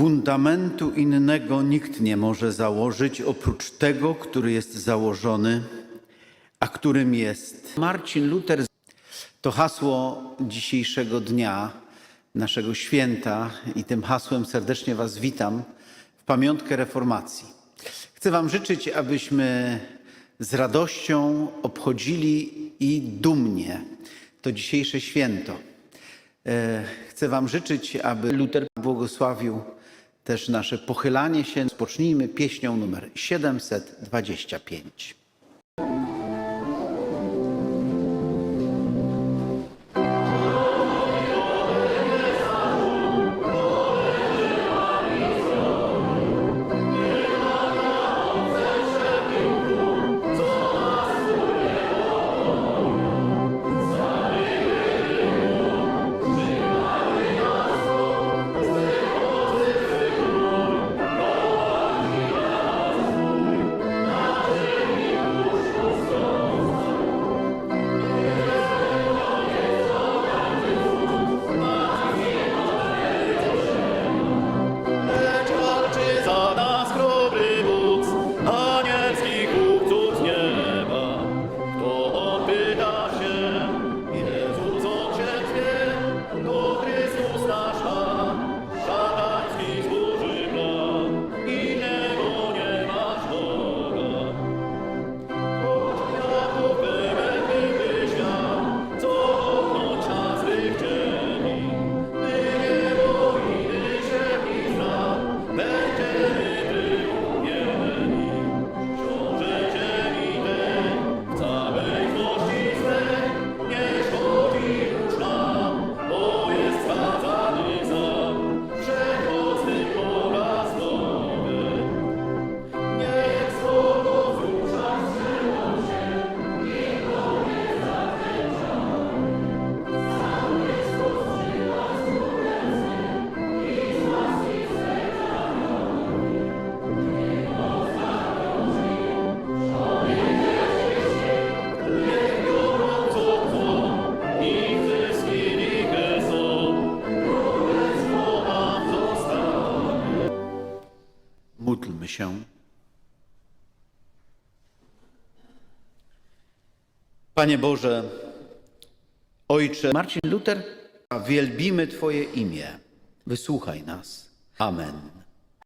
Fundamentu innego nikt nie może założyć oprócz tego, który jest założony, a którym jest Marcin Luther. To hasło dzisiejszego dnia, naszego święta, i tym hasłem serdecznie Was witam w pamiątkę reformacji. Chcę Wam życzyć, abyśmy z radością obchodzili i dumnie to dzisiejsze święto. E, Chcę Wam życzyć, aby Luter błogosławił też nasze pochylanie się. Spocznijmy pieśnią numer 725. Módlmy się. Panie Boże, Ojcze, Marcin Luther, wielbimy Twoje imię. Wysłuchaj nas. Amen.